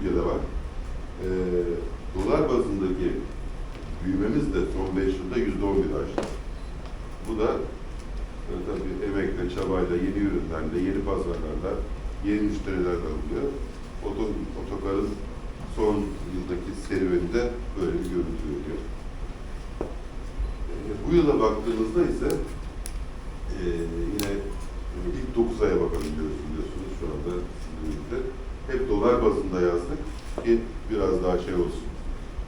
ülkede var. E, dolar bazındaki büyümemiz de son 5 yılda %11 aştı. Bu da e, tabii emekle, çabayla, yeni ürünlerle, yeni pazarlarla, yeni müşterilerle oluyor. Oto, otokarın son yıldaki serüveninde böyle bir görüntü veriyor. E, bu yıla baktığımızda ise e, yine e, ilk 9 aya bakabiliyoruz biliyorsunuz şu anda sizinle. Hep dolar bazında yazdık ki biraz daha şey olsun,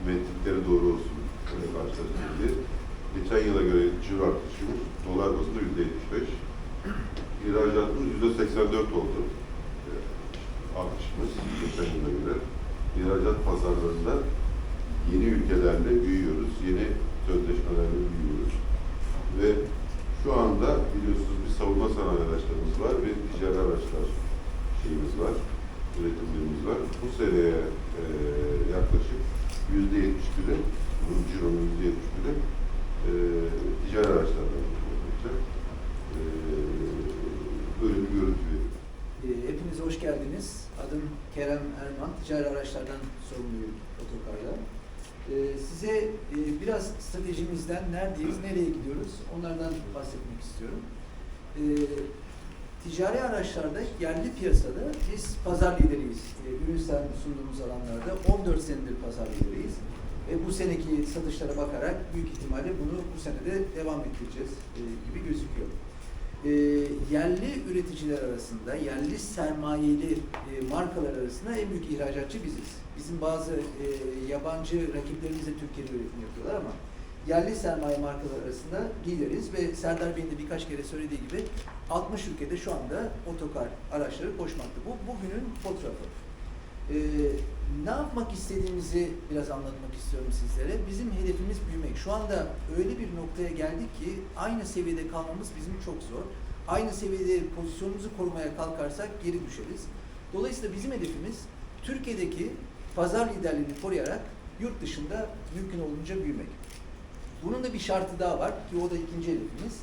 metrikleri doğru olsun öyle karşılaştırılır. Geçen yıla göre ciro artışımız dolar bazında yüzde 75. İhracatımız yüzde 84 oldu. Ee, Artışımız geçen yıla göre. İhracat pazarlarında yeni ülkelerle büyüyoruz. Yeni sözleşmelerle büyüyoruz. Ve şu anda biliyorsunuz bir savunma sanayi araçlarımız var ve ticari araçlar şeyimiz var, üretimlerimiz var. Bu seneye e, yaklaşık yüzde yetmiş biri, bu cironun yüzde yetmiş biri e, ticari araçlardan olacak. E, böyle bir görüntü veriyor. E, Hepiniz hoş geldiniz. Adım Kerem Erman, ticari araçlardan sorumluyum otokarda. E, Size e, biraz stratejimizden neredeyiz, nereye gidiyoruz onlardan bahsetmek istiyorum. E, Ticari araçlarda yerli piyasada biz pazar lideriyiz. E, sunduğumuz alanlarda 14 senedir pazar lideriyiz. Ve bu seneki satışlara bakarak büyük ihtimalle bunu bu senede devam ettireceğiz e, gibi gözüküyor. E, yerli üreticiler arasında, yerli sermayeli e, markalar arasında en büyük ihracatçı biziz. Bizim bazı e, yabancı rakiplerimiz de Türkiye'de üretim yapıyorlar ama yerli sermaye markalar arasında lideriz ve Serdar Bey'in de birkaç kere söylediği gibi 60 ülkede şu anda otokar araçları koşmakta. Bu bugünün fotoğrafı. Ee, ne yapmak istediğimizi biraz anlatmak istiyorum sizlere. Bizim hedefimiz büyümek. Şu anda öyle bir noktaya geldik ki aynı seviyede kalmamız bizim çok zor. Aynı seviyede pozisyonumuzu korumaya kalkarsak geri düşeriz. Dolayısıyla bizim hedefimiz Türkiye'deki pazar liderliğini koruyarak yurt dışında mümkün olunca büyümek. Bunun da bir şartı daha var ki o da ikinci hedefimiz.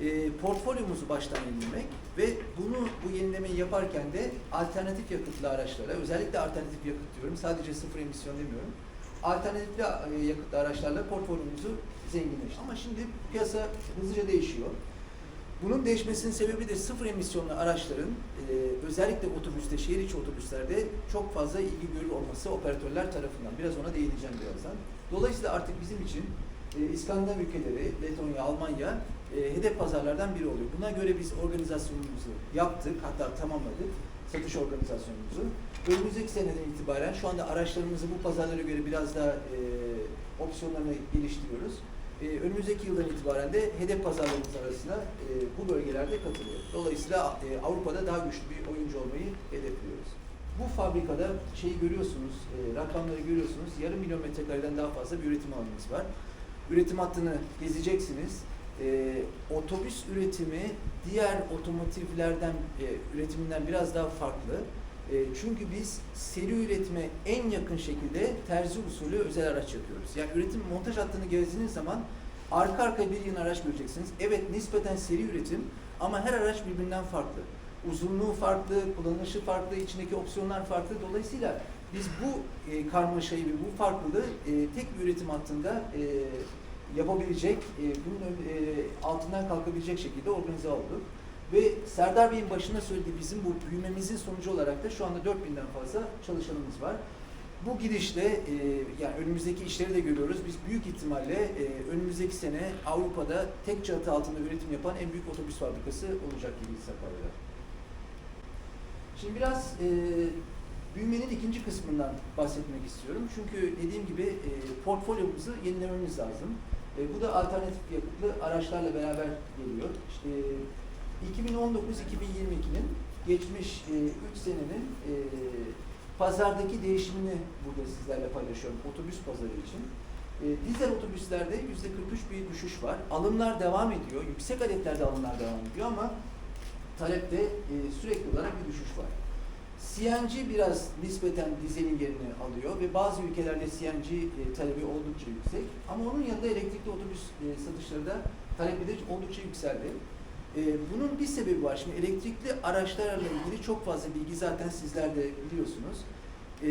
E, portfolyomuzu baştan yenilemek ve bunu bu yenilemeyi yaparken de alternatif yakıtlı araçlara, özellikle alternatif yakıt diyorum, sadece sıfır emisyon demiyorum. Alternatifli e, yakıtlı araçlarla portfolyomuzu zenginleştirmek. Ama şimdi piyasa hızlıca değişiyor. Bunun değişmesinin sebebi de sıfır emisyonlu araçların e, özellikle otobüste, şehir içi otobüslerde çok fazla ilgi görür olması operatörler tarafından. Biraz ona değineceğim birazdan. Dolayısıyla artık bizim için e, İskandinav ülkeleri, Letonya, Almanya e, hedef pazarlardan biri oluyor. Buna göre biz organizasyonumuzu yaptık, hatta tamamladık satış organizasyonumuzu. Önümüzdeki seneden itibaren şu anda araçlarımızı bu pazarlara göre biraz daha e, opsiyonlarını geliştiriyoruz. E, önümüzdeki yıldan itibaren de hedef pazarlarımız arasına e, bu bölgelerde katılıyor. Dolayısıyla e, Avrupa'da daha güçlü bir oyuncu olmayı hedefliyoruz. Bu fabrikada şeyi görüyorsunuz, e, rakamları görüyorsunuz. Yarım milyon metrekareden daha fazla bir üretim alanımız var. Üretim hattını gezeceksiniz. E, otobüs üretimi diğer otomotivlerden e, üretiminden biraz daha farklı. E, çünkü biz seri üretime en yakın şekilde terzi usulü özel araç yapıyoruz. Yani üretim montaj hattını gezdiğiniz zaman arka arkaya bir yığın araç göreceksiniz. Evet nispeten seri üretim ama her araç birbirinden farklı. Uzunluğu farklı, kullanışı farklı, içindeki opsiyonlar farklı. Dolayısıyla biz bu e, karmaşayı bu farklılığı e, tek bir üretim hattında e, yapabilecek, e, bunun e, altından kalkabilecek şekilde organize olduk. Ve Serdar Bey'in başında söylediği bizim bu büyümemizin sonucu olarak da şu anda 4000'den fazla çalışanımız var. Bu gidişle e, yani önümüzdeki işleri de görüyoruz. Biz büyük ihtimalle e, önümüzdeki sene Avrupa'da tek çatı altında üretim yapan en büyük otobüs fabrikası olacak gibi Sakarya'da. Şimdi biraz e, büyümenin ikinci kısmından bahsetmek istiyorum. Çünkü dediğim gibi e, portfolyomuzu yenilememiz lazım. E, bu da alternatif yakıtlı araçlarla beraber geliyor. İşte 2019-2022'nin geçmiş 3 senenin e, pazardaki değişimini burada sizlerle paylaşıyorum otobüs pazarı için. E, dizel otobüslerde yüzde 43 bir düşüş var. Alımlar devam ediyor. Yüksek adetlerde alımlar devam ediyor ama talepte e, sürekli olarak bir düşüş var. CNG biraz nispeten dizelin yerini alıyor ve bazı ülkelerde CNG e, talebi oldukça yüksek. Ama onun yanında elektrikli otobüs e, satışları da talebi de oldukça yükseldi. E, bunun bir sebebi var. Şimdi elektrikli araçlarla ilgili çok fazla bilgi zaten sizler de biliyorsunuz. E,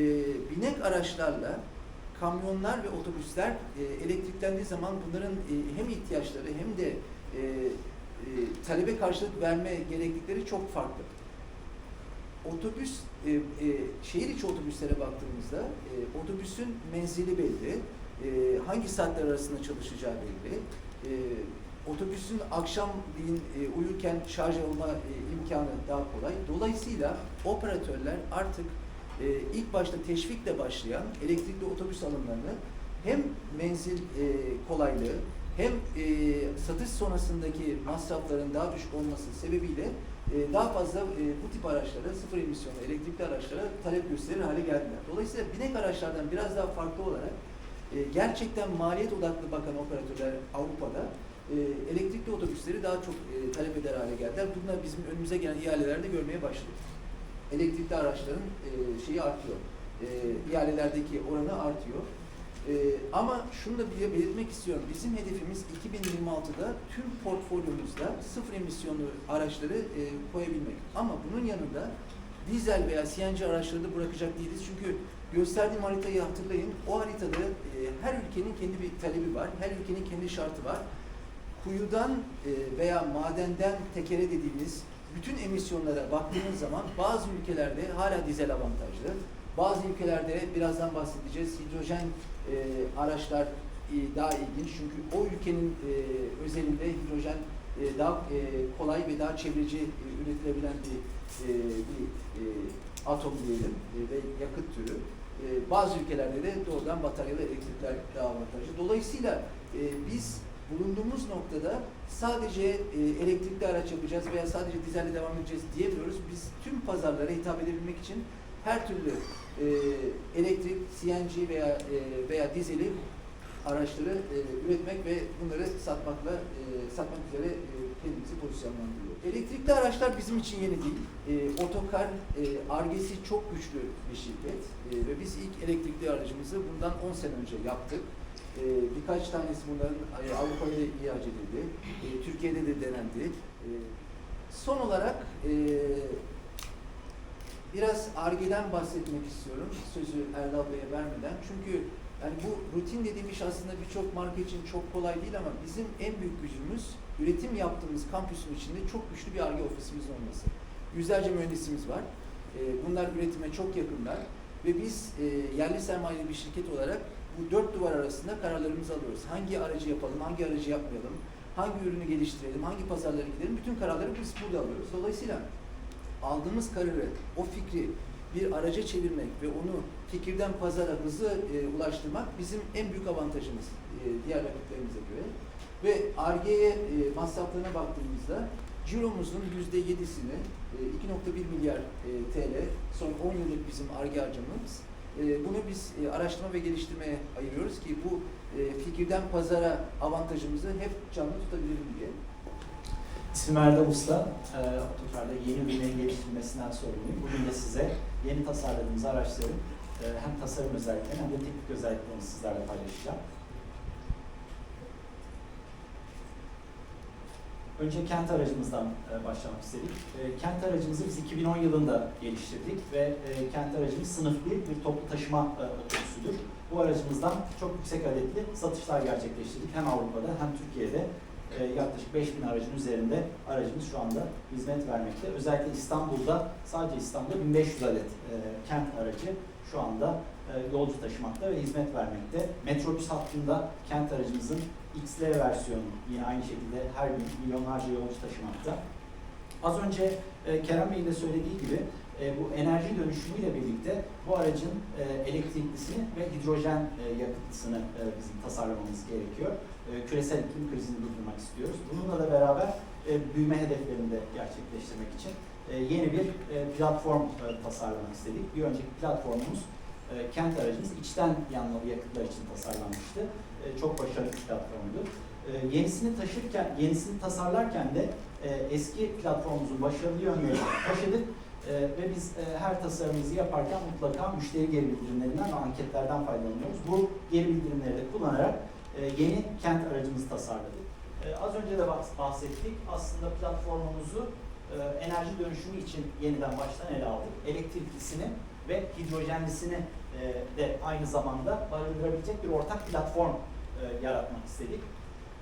binek araçlarla kamyonlar ve otobüsler elektriklendiği zaman bunların hem ihtiyaçları hem de talebe karşılık verme gereklilikleri çok farklı. Otobüs, e, e, şehir içi otobüslere baktığımızda e, otobüsün menzili belli, e, hangi saatler arasında çalışacağı belli, e, otobüsün akşamleyin e, uyurken şarj olma e, imkanı daha kolay. Dolayısıyla operatörler artık e, ilk başta teşvikle başlayan elektrikli otobüs alımlarını hem menzil e, kolaylığı hem e, satış sonrasındaki masrafların daha düşük olması sebebiyle e, daha fazla e, bu tip araçlara, sıfır emisyonlu elektrikli araçlara talep gösterir hale geldiler. Dolayısıyla binek araçlardan biraz daha farklı olarak e, gerçekten maliyet odaklı bakan operatörler Avrupa'da e, elektrikli otobüsleri daha çok talep eder hale geldiler. Bunlar bizim önümüze gelen ihalelerde görmeye başladık. Elektrikli araçların şeyi artıyor. E, oranı artıyor. E, ama şunu da belirtmek istiyorum. Bizim hedefimiz 2026'da tüm portfolyomuzda sıfır emisyonlu araçları e, koyabilmek. Ama bunun yanında dizel veya CNG araçları da bırakacak değiliz. Çünkü gösterdiğim haritayı hatırlayın. O haritada e, her ülkenin kendi bir talebi var. Her ülkenin kendi şartı var. Kuyudan e, veya madenden tekere dediğimiz bütün emisyonlara baktığımız zaman bazı ülkelerde hala dizel avantajlı. Bazı ülkelerde birazdan bahsedeceğiz hidrojen e, araçlar e, daha ilginç çünkü o ülkenin e, özelinde hidrojen e, daha e, kolay ve daha çevreci e, üretilebilen bir, e, bir e, atom diyelim e, ve yakıt türü. E, bazı ülkelerde de doğrudan bataryalı elektrikler daha avantajlı. Dolayısıyla e, biz bulunduğumuz noktada sadece e, elektrikli araç yapacağız veya sadece dizelle devam edeceğiz diyemiyoruz. Biz tüm pazarlara hitap edebilmek için her türlü e, elektrik, CNG veya e, veya dizeli araçları e, üretmek ve bunları satmakla e, satmak üzere e, kendimizi pozisyonlandırıyoruz. Elektrikli araçlar bizim için yeni değil. E, Otokar e, Argesi çok güçlü bir şirket E, ve biz ilk elektrikli aracımızı bundan 10 sene önce yaptık. E, birkaç tanesi bunların e, Avrupa'ya ihraç edildi. E, Türkiye'de de denendi. E, son olarak e, biraz Arge'den bahsetmek istiyorum. Sözü Erdal Bey'e vermeden. Çünkü yani bu rutin dediğim iş aslında birçok marka için çok kolay değil ama bizim en büyük gücümüz üretim yaptığımız kampüsün içinde çok güçlü bir Arge ofisimizin olması. Yüzlerce mühendisimiz var. E, bunlar üretime çok yakınlar ve biz e, yerli sermayeli bir şirket olarak bu dört duvar arasında kararlarımızı alıyoruz. Hangi aracı yapalım, hangi aracı yapmayalım, hangi ürünü geliştirelim, hangi pazarlara gidelim, bütün kararları biz burada alıyoruz. Dolayısıyla aldığımız kararı, o fikri bir araca çevirmek ve onu fikirden pazara hızlı e, ulaştırmak bizim en büyük avantajımız e, diğer rakiplerimize göre. Ve Ar-Ge'ye e, masraflarına baktığımızda ciromuzun yüzde yedisini e, 2.1 milyar e, TL son 10 yıllık bizim Ar-Ge harcamamız. E, bunu biz e, araştırma ve geliştirmeye ayırıyoruz ki bu e, fikirden pazara avantajımızı hep canlı tutabilelim diye. İsmim Erdal Usta. Ee, Otokar'da yeni ürünlerin geliştirilmesinden sorumluyum. Bugün de size yeni tasarladığımız araçların e, hem tasarım özelliklerini hem de teknik özelliklerini sizlerle paylaşacağım. Önce kent aracımızdan e, başlamak istedik. E, kent aracımızı biz 2010 yılında geliştirdik ve e, kent aracımız sınıf 1 bir toplu taşıma e, otobüsüdür. Bu aracımızdan çok yüksek adetli satışlar gerçekleştirdik. Hem Avrupa'da hem Türkiye'de e, yaklaşık 5000 aracın üzerinde aracımız şu anda hizmet vermekte. Özellikle İstanbul'da sadece İstanbul'da 1500 adet e, kent aracı şu anda e, yolcu taşımakta ve hizmet vermekte. Metrobüs hattında kent aracımızın XL versiyonu yine aynı şekilde her gün milyonlarca yolcu taşımakta. Az önce e, Kerem Bey'in de söylediği gibi e, bu enerji dönüşümüyle birlikte bu aracın e, elektriklisini ve hidrojen e, yakıtlısını e, bizim tasarlamamız gerekiyor. E, küresel iklim krizini durdurmak istiyoruz. Bununla da beraber e, büyüme hedeflerini de gerçekleştirmek için e, yeni bir platform tasarlamak istedik. Bir önceki platformumuz kent aracımız içten yanmalı yakıtlar için tasarlanmıştı. Çok başarılı bir platformdu. Yenisini taşırken, yenisini tasarlarken de eski platformumuzun başarılı yönlerini taşıdık e, ve biz e, her tasarımımızı yaparken mutlaka müşteri geri bildirimlerinden ve anketlerden faydalanıyoruz. Bu geri bildirimleri de kullanarak yeni kent aracımızı tasarladık. E, az önce de bahs- bahsettik. Aslında platformumuzu e, enerji dönüşümü için yeniden baştan ele aldık. Elektriklisini ve hidrojenlisini e, de aynı zamanda barındırabilecek bir ortak platform e, yaratmak istedik.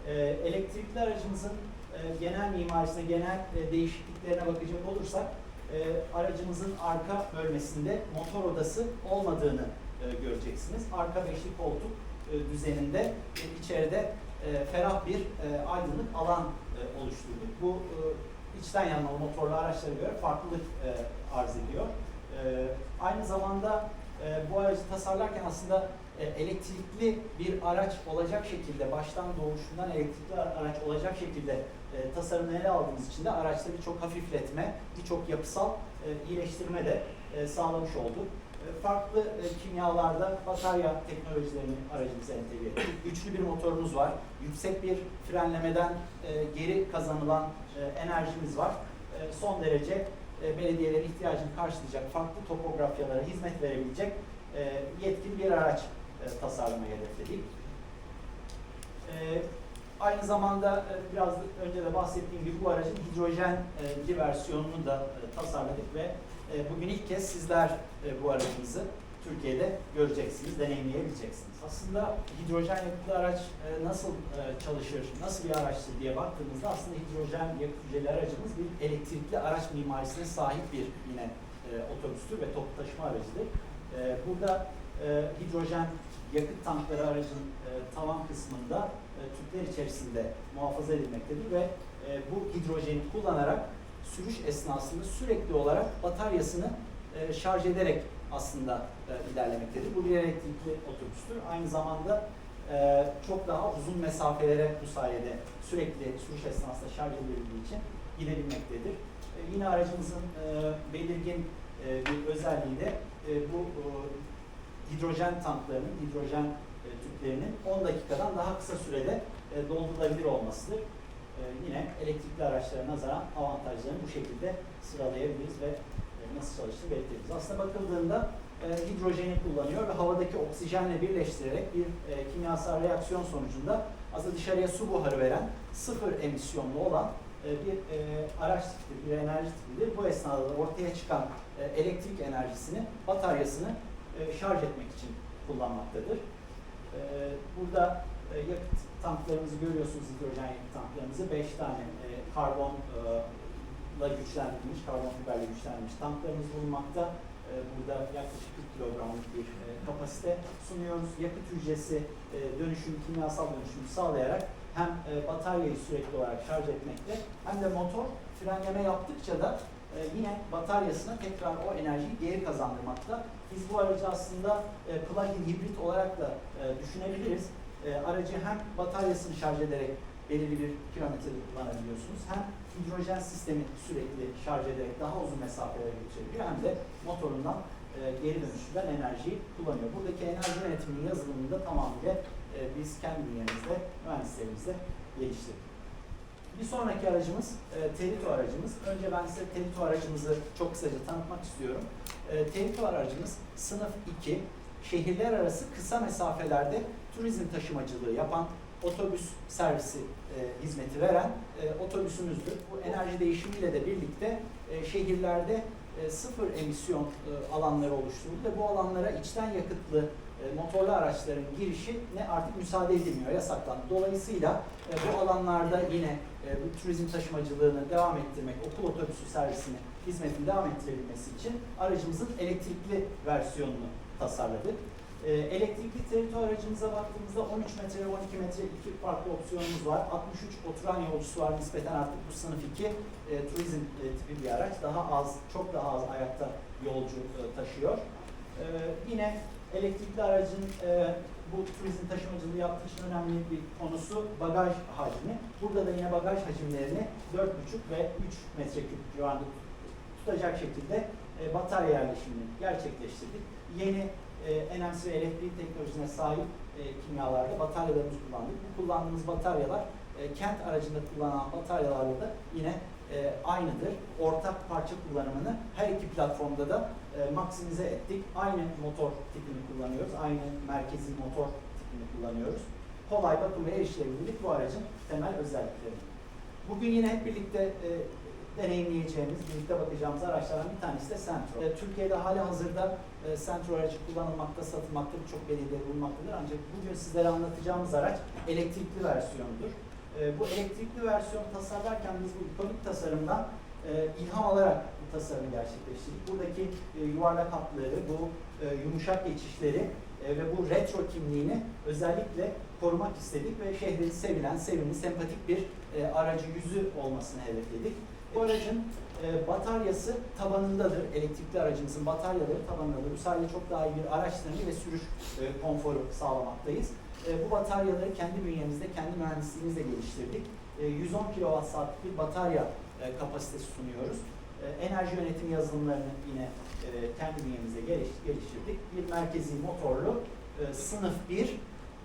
E, elektrikli aracımızın e, genel mimarisine, genel e, değişikliklerine bakacak olursak e, aracımızın arka bölmesinde motor odası olmadığını e, göreceksiniz. Arka beşli koltuk e, düzeninde e, içeride e, ferah bir aydınlık alan e, oluşturduk. Bu içten yanmalı motorlu araçlara göre farklılık arz ediyor. Aynı zamanda bu aracı tasarlarken aslında elektrikli bir araç olacak şekilde, baştan doğuşundan elektrikli ara- araç olacak şekilde e, ele aldığımız için de araçta birçok hafifletme, birçok yapısal iyileştirme de sağlamış olduk. E, farklı e, kimyalarda batarya teknolojilerini aracımıza entegre ettik. Güçlü bir motorumuz var. Yüksek bir frenlemeden e, geri kazanılan enerjimiz var. Son derece belediyelerin ihtiyacını karşılayacak, farklı topografyalara hizmet verebilecek yetkin bir araç tasarlamayı hedefledik. Aynı zamanda biraz önce de bahsettiğim gibi bu aracın hidrojenli versiyonunu da tasarladık ve bugün ilk kez sizler e, bu aracımızı Türkiye'de göreceksiniz, deneyimleyebileceksiniz. Aslında hidrojen yakıtlı araç e, nasıl e, çalışır, nasıl bir araçtır diye baktığımızda aslında hidrojen yakıt aracımız bir elektrikli araç mimarisine sahip bir yine e, otobüstür ve toplu taşıma aracıdır. E, burada e, hidrojen yakıt tankları aracın e, tavan kısmında e, tüpler içerisinde muhafaza edilmektedir ve e, bu hidrojeni kullanarak sürüş esnasında sürekli olarak bataryasını e, şarj ederek aslında e, ilerlemektedir. Bu bir elektrikli otobüstür. Aynı zamanda e, çok daha uzun mesafelere bu sayede sürekli sürüş esnasında şarj edildiği için gidebilmektedir. E, yine aracımızın e, belirgin e, bir özelliği de e, bu e, hidrojen tanklarının, hidrojen e, tüplerinin 10 dakikadan daha kısa sürede e, doldurulabilir olmasıdır. E, yine elektrikli araçlara nazaran avantajlarını bu şekilde sıralayabiliriz ve e, nasıl çalıştığını belirtebiliriz. Aslında bakıldığında e, hidrojeni kullanıyor ve havadaki oksijenle birleştirerek bir e, kimyasal reaksiyon sonucunda aslında dışarıya su buharı veren sıfır emisyonlu olan bir araç tipidir, bir enerji tipidir. Bu esnada da ortaya çıkan elektrik enerjisini, bataryasını şarj etmek için kullanmaktadır. Burada yakıt tanklarımızı görüyorsunuz, hidrojen tanklarımızı. 5 tane e, karbonla güçlendirilmiş, karbon fiberle güçlendirilmiş tanklarımız bulunmakta. E, burada yaklaşık 40 kilogramlık bir e, kapasite sunuyoruz. Yakıt hücresi e, dönüşüm, kimyasal dönüşümü sağlayarak hem e, bataryayı sürekli olarak şarj etmekte hem de motor frenleme yaptıkça da e, yine bataryasına tekrar o enerjiyi geri kazandırmakta. Biz bu aracı aslında e, plug-in hibrit olarak da e, düşünebiliriz. E, aracı hem bataryasını şarj ederek belirli bir kilometre kullanabiliyorsunuz. Hem hidrojen sistemi sürekli şarj ederek daha uzun mesafelere geçebiliyor hem de motorundan e, geri dönüşümden enerjiyi kullanıyor. Buradaki enerji yönetiminin yazılımını da tamamıyla e, biz kendi bünyemizde, mühendislerimizle geliştirdik. Bir sonraki aracımız e, Terito aracımız. Önce ben size Terito aracımızı çok kısaca tanıtmak istiyorum. E, Terito aracımız sınıf 2, şehirler arası kısa mesafelerde turizm taşımacılığı yapan otobüs servisi e, hizmeti veren e, otobüsümüzdür. Bu enerji değişimiyle de birlikte e, şehirlerde e, sıfır emisyon e, alanları oluşturuldu ve bu alanlara içten yakıtlı e, motorlu araçların girişi ne artık müsaade edilmiyor, yasaklandı. Dolayısıyla e, bu alanlarda yine e, bu turizm taşımacılığını devam ettirmek, okul otobüsü servisini, hizmetin devam ettirebilmesi için aracımızın elektrikli versiyonunu tasarladık. E, elektrikli terito aracımıza baktığımızda 13 metre ve 12 metre iki farklı opsiyonumuz var. 63 oturan yolcusu var nispeten artık bu sınıf 2 e, turizm e, tipi bir araç. Daha az, çok daha az ayakta yolcu e, taşıyor. E, yine elektrikli aracın e, bu turizm taşımacılığı yaptığı için önemli bir konusu bagaj hacmi. Burada da yine bagaj hacimlerini 4,5 ve 3 metreküp civarında tutacak şekilde e, batarya yerleşimini gerçekleştirdik. Yeni e, NMC ve LFP teknolojisine sahip e, kimyalarda bataryalarımızı kullandık. Bu kullandığımız bataryalar e, kent aracında kullanılan bataryalarla da yine e, aynıdır. Ortak parça kullanımını her iki platformda da e, maksimize ettik. Aynı motor tipini kullanıyoruz. Aynı merkezi motor tipini kullanıyoruz. Kolay bakım ve erişilebilirlik bu aracın temel özellikleri. Bugün yine hep birlikte e, deneyimleyeceğimiz, birlikte bakacağımız araçlardan bir tanesi de Sentro. E, Türkiye'de hali hazırda e, Sentro aracı kullanılmakta, satılmakta birçok belediye bulunmaktadır. Ancak bugün sizlere anlatacağımız araç elektrikli versiyonudur. E, bu elektrikli versiyonu tasarlarken biz bu ikonik tasarımdan e, ilham alarak bu tasarımı gerçekleştirdik. Buradaki e, yuvarlak hatları, bu e, yumuşak geçişleri e, ve bu retro kimliğini özellikle korumak istedik ve şehrin sevilen, sevimli, sempatik bir e, aracı yüzü olmasını hedefledik. Bu aracın e, bataryası tabanındadır. Elektrikli aracımızın bataryaları tabanındadır. Bu sayede çok daha iyi bir araç dinamiği ve sürüş e, konforu sağlamaktayız. E, bu bataryaları kendi bünyemizde, kendi mühendisliğimizle geliştirdik. E, 110 kWh saatlik bir batarya e, kapasitesi sunuyoruz. E, enerji yönetim yazılımlarını yine e, kendi bünyemizde geliş- geliştirdik. Bir merkezi motorlu e, sınıf 1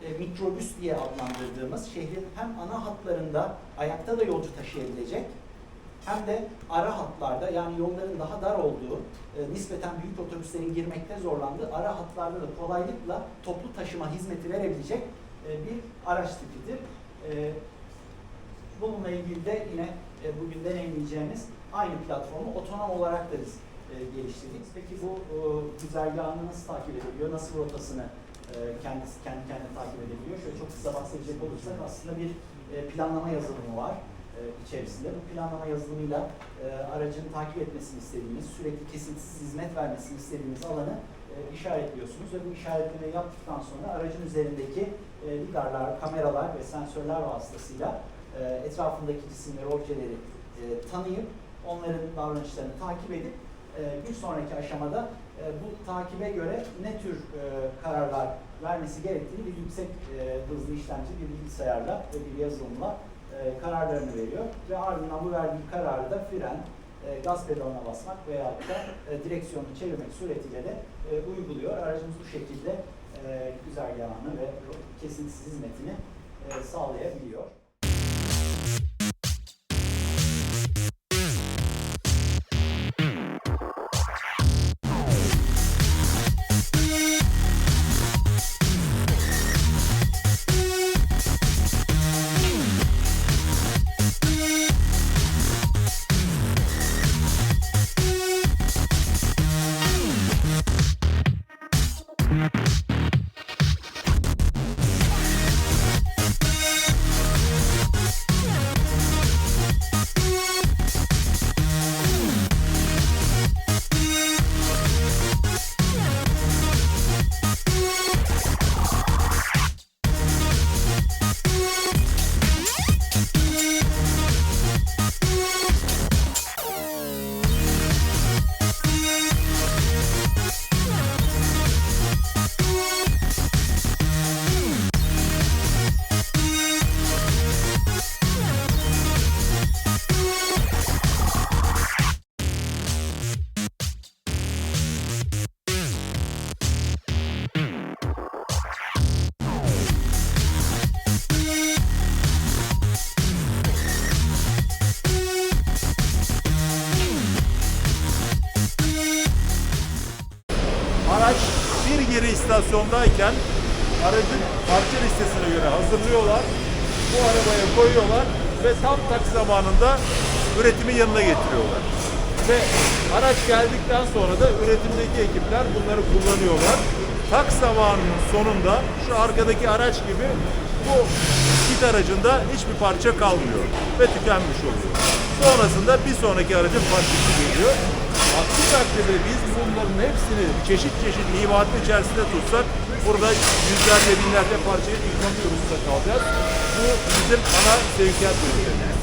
e, mikrobüs diye adlandırdığımız şehrin hem ana hatlarında ayakta da yolcu taşıyabilecek hem de ara hatlarda yani yolların daha dar olduğu, e, nispeten büyük otobüslerin girmekte zorlandığı ara hatlarda da kolaylıkla toplu taşıma hizmeti verebilecek e, bir araç tipidir. E, bununla ilgili de yine e, bugün deneyimleyeceğimiz aynı platformu otonom olarak da biz e, geliştirdik. Peki bu e, güzergahını nasıl takip edebiliyor, nasıl rotasını e, kendisi kendi kendine takip edebiliyor? Şöyle çok kısa bahsedecek olursak aslında bir e, planlama yazılımı var içerisinde. Bu planlama yazılımıyla e, aracın takip etmesini istediğimiz, sürekli kesintisiz hizmet vermesini istediğimiz alanı e, işaretliyorsunuz ve bu işaretlemeyi yaptıktan sonra aracın üzerindeki e, lidarlar, kameralar ve sensörler vasıtasıyla e, etrafındaki cisimleri, objeleri e, tanıyıp onların davranışlarını takip edip e, bir sonraki aşamada e, bu takibe göre ne tür e, kararlar vermesi gerektiğini bir yüksek e, hızlı işlemci bir bilgisayarla ve bir yazılımla e, kararlarını veriyor ve ardından bu verdiği kararı da fren, e, gaz pedalına basmak veya da e, direksiyonu çevirmek suretiyle de e, uyguluyor. Aracımız bu şekilde e, güzergahını ve kesintisiz hizmetini e, sağlayabiliyor. Yanına getiriyorlar. Ve araç geldikten sonra da üretimdeki ekipler bunları kullanıyorlar. Tak zamanının sonunda şu arkadaki araç gibi bu kit aracında hiçbir parça kalmıyor ve tükenmiş oluyor. Sonrasında bir sonraki aracın parçası geliyor. Aksi takdirde biz bunların hepsini çeşit çeşit imalatın içerisinde tutsak burada yüzlerce binlerce parçayı yıkmak durumunda kalacağız. Bu bizim ana sevkiyat ürünlerimiz.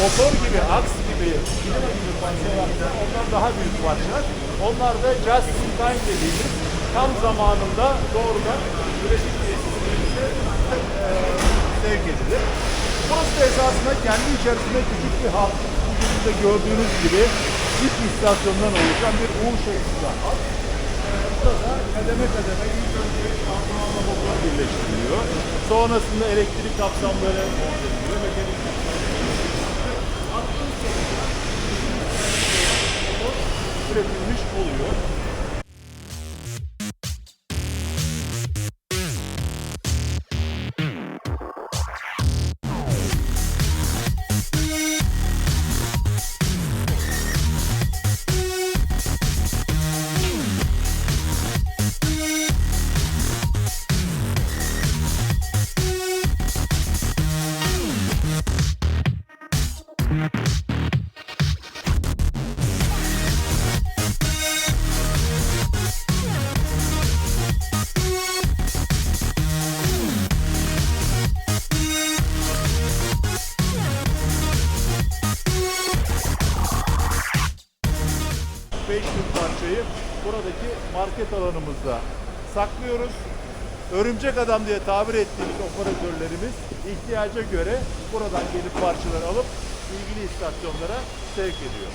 Motor gibi, aks noktayı bilemedik parçaya. Ondan daha büyük parçalar. Onlar da just in time dediğimiz tam zamanında doğrudan üretim tesislerimize e, sevk edilir. Burası da esasında kendi içerisinde küçük bir halk. Bugün de gördüğünüz gibi ilk istasyondan oluşan bir U şeklinde halk. Burada da kademe kademe ilk önce şanzımanla motor birleştiriliyor. Sonrasında elektrik kapsamları monte. Mekanik üretilmiş oluyor. saklıyoruz. Örümcek adam diye tabir ettiğimiz operatörlerimiz ihtiyaca göre buradan gelip parçaları alıp ilgili istasyonlara sevk ediyor.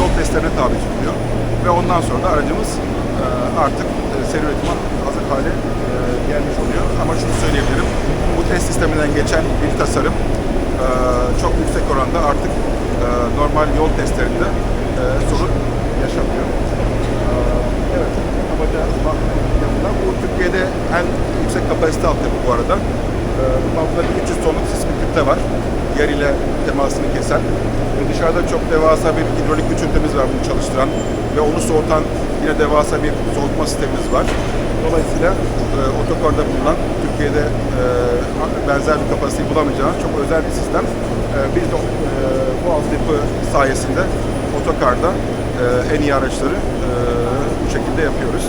yol testlerine tabi tutuluyor. Ve ondan sonra da aracımız e, artık e, seri üretime hazır hale e, gelmiş oluyor. Ama şunu söyleyebilirim, bu test sisteminden geçen bir tasarım e, çok yüksek oranda artık normal yol testlerinde sorun yaşamıyor. Evet, amaca bu Türkiye'de en yüksek kapasite altyapı bu arada. E, 300 tonluk sismik kütle var. Yer ile temasını kesen. Ve dışarıda çok devasa bir hidrolik güç ünitemiz var bunu çalıştıran ve onu soğutan yine devasa bir soğutma sistemimiz var. Dolayısıyla e, otokarda bulunan Türkiye'de e, benzer bir kapasiteyi bulamayacağınız çok özel bir sistem. E, biz de e, bu altyapı sayesinde otokarda e, en iyi araçları e, bu şekilde yapıyoruz.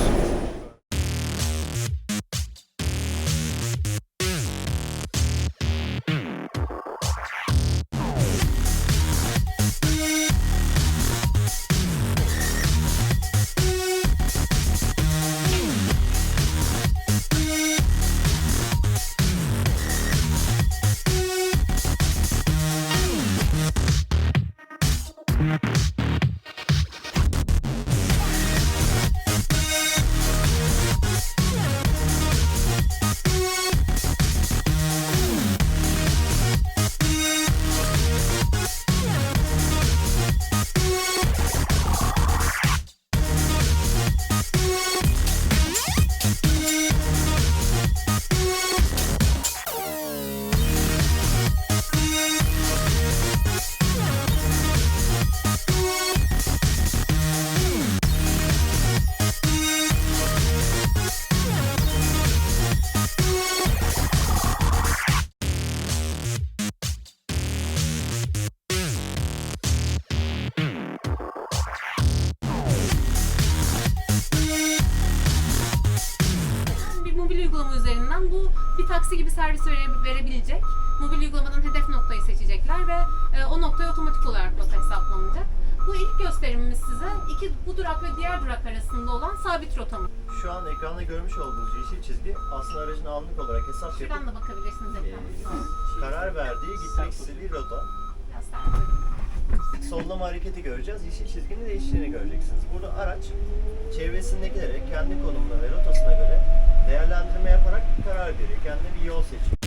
Görmüş olduğunuz yeşil çizgi aslında aracın anlık olarak hesap Şuradan yapıp da bakabilirsiniz e, karar verdiği gitmek istediği rota. Biraz daha böyle. Sollama hareketi göreceğiz. Yeşil çizginin değiştiğini göreceksiniz. Burada araç çevresindekilere kendi konumuna ve rotasına göre değerlendirme yaparak karar veriyor. Kendine bir yol seçiyor.